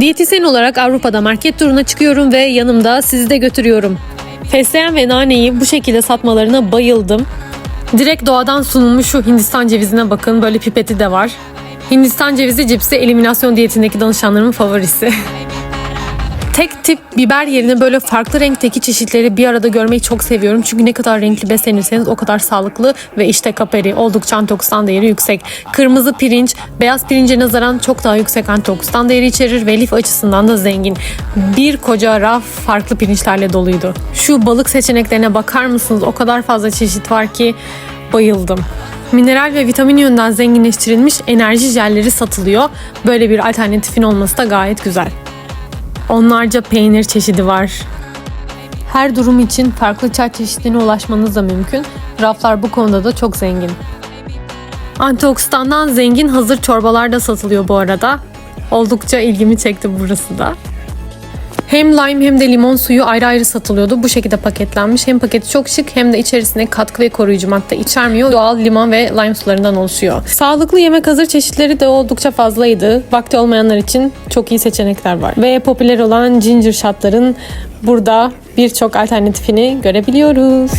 Diyetisyen olarak Avrupa'da market turuna çıkıyorum ve yanımda sizi de götürüyorum. Fesleğen ve naneyi bu şekilde satmalarına bayıldım. Direkt doğadan sunulmuş şu Hindistan cevizine bakın. Böyle pipeti de var. Hindistan cevizi cipsi eliminasyon diyetindeki danışanlarımın favorisi. Tek tip biber yerine böyle farklı renkteki çeşitleri bir arada görmeyi çok seviyorum. Çünkü ne kadar renkli beslenirseniz o kadar sağlıklı ve işte kaperi oldukça antioksidan değeri yüksek. Kırmızı pirinç beyaz pirince nazaran çok daha yüksek antioksidan değeri içerir ve lif açısından da zengin. Bir koca raf farklı pirinçlerle doluydu. Şu balık seçeneklerine bakar mısınız? O kadar fazla çeşit var ki bayıldım. Mineral ve vitamin yönden zenginleştirilmiş enerji jelleri satılıyor. Böyle bir alternatifin olması da gayet güzel. Onlarca peynir çeşidi var. Her durum için farklı çay çeşitlerine ulaşmanız da mümkün. Raflar bu konuda da çok zengin. Antioksidandan zengin hazır çorbalar da satılıyor bu arada. Oldukça ilgimi çekti burası da. Hem lime hem de limon suyu ayrı ayrı satılıyordu. Bu şekilde paketlenmiş. Hem paketi çok şık hem de içerisinde katkı ve koruyucu madde içermiyor. Doğal limon ve lime sularından oluşuyor. Sağlıklı yemek hazır çeşitleri de oldukça fazlaydı. Vakti olmayanlar için çok iyi seçenekler var. Ve popüler olan ginger shotların burada birçok alternatifini görebiliyoruz.